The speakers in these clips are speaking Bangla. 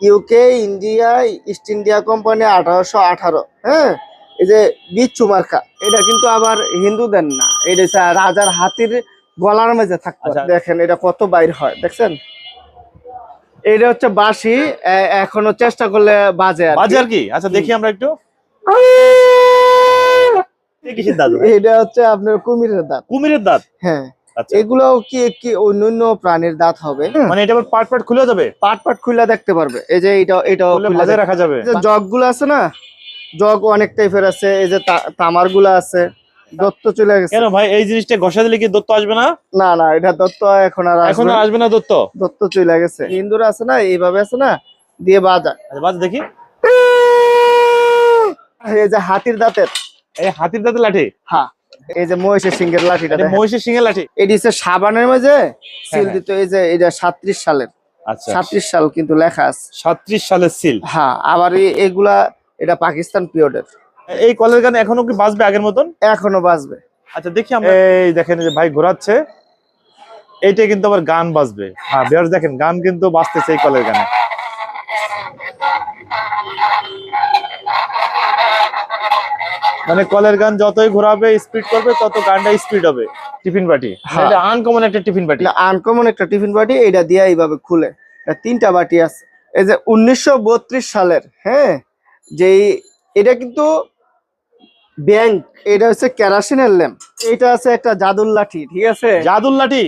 UK India East India company আঠারোশো আঠারো হ্যাঁ? এই যে বিচ্ছু মার্কা এটা কিন্তু আবার হিন্দুদের না এটা রাজার হাতির গলার মাঝে থাকতো। আচ্ছা। দেখেন এটা কত বাইর হয় দেখছেন? এটা হচ্ছে বাসি এখনও চেষ্টা করলে বাজে। বাজে আর কি? আচ্ছা দেখি আমরা একটু? এটা হচ্ছে আপনার কুমিরের দাঁত। কুমিরের দাঁত? হ্যাঁ। এগুলো কি কি অন্যান্য প্রাণীর দাঁত হবে? মানে এটা আবার পার্ট পার্ট খুলে যাবে? পাট পাট খুলে দেখতে পারবে। এই যে এটা এটাও খুলে রাখা যাবে। এই যে জগগুলো আছে না? জগ অনেক টাইপের আছে। এই যে তামারগুলো আছে। দত্ত চলে গেছে। কেন ভাই? এই জিনিসটা ঘষা দিলে কি দত্ত আসবে না? না না এটা দত্ত এখন আর এখন আসবে না। দত্ত? দত্ত চলে গেছে। হিন্দুরা আছে না? এইভাবে আছে না? দিয়ে বাজা। আচ্ছা বাজ দেখি। এই যে হাতির দাঁতের। এই হাতির দাঁতের লাঠি? হ্যাঁ। এই যে মহিষের সিংহের লাঠিটা। মহিষের সিংহের লাঠি? এটি হচ্ছে সাবানের মাঝে সিল হ্যাঁ। দিত এই যে এটা সাত্রিশ সালের। আচ্ছা। সাত্রিশ সাল কিন্তু লেখা আছে। সাত্রিশ সালের সিল? হ্যাঁ আবার এগুলা এটা পাকিস্তান পিরিয়ডের। এই কলের গান এখনও কি বাজবে আগের মতন? এখনও বাজবে। আচ্ছা দেখি আমরা। এই দেখেন এই যে ভাই ঘোরাচ্ছে। এইটা কিন্তু আবার গান বাজবে। হ্যাঁ বিহার দেখেন গান কিন্তু বাজতেছে এই কলের গানে। মানে কলের গান যতই ঘোরাবে স্পিড করবে তত গানটা স্পিড হবে। টিফিন বাটি। হ্যাঁ। এটা আনকমন একটা টিফিন বাটি। আনকমন একটা টিফিন বাটি এটা দিয়ে এইভাবে খুলে। এটা তিনটা বাটি আছে। এই যে উনিশশো বত্রিশ সালের হ্যাঁ? যেই এটা কিন্তু ব্যাংক এটা হচ্ছে কেরাসিনের ল্যাম্প। এটা আছে একটা জাদুর লাঠি ঠিক আছে? জাদুর লাঠি?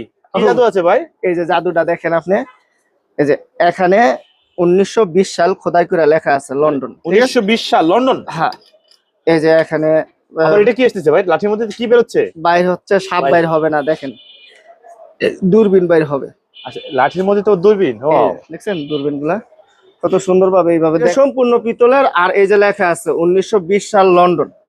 জাদু আছে ভাই? এই যে জাদুটা দেখেন আপনি। এই যে এখানে উনিশশো বিশ সাল খোদাই করে লেখা আছে লন্ডন? উনিশশো বিশ সাল লন্ডন? হ্যাঁ। এই যে এখানে এটা কি আসতেছে ভাই? লাঠির মধ্যে কি বেরোচ্ছে? বাইর হচ্ছে সাপ বাইর- হবে না দেখেন। দূরবীন বাইর হবে। আচ্ছা লাঠির মধ্যে তো দূরবীন? দেখছেন দূরবীনগুলা কত সুন্দর ভাবে এইভাবে সম্পূর্ণ পিতলের আর এই যে লেখা আছে উনিশশো বিশ সাল লন্ডন।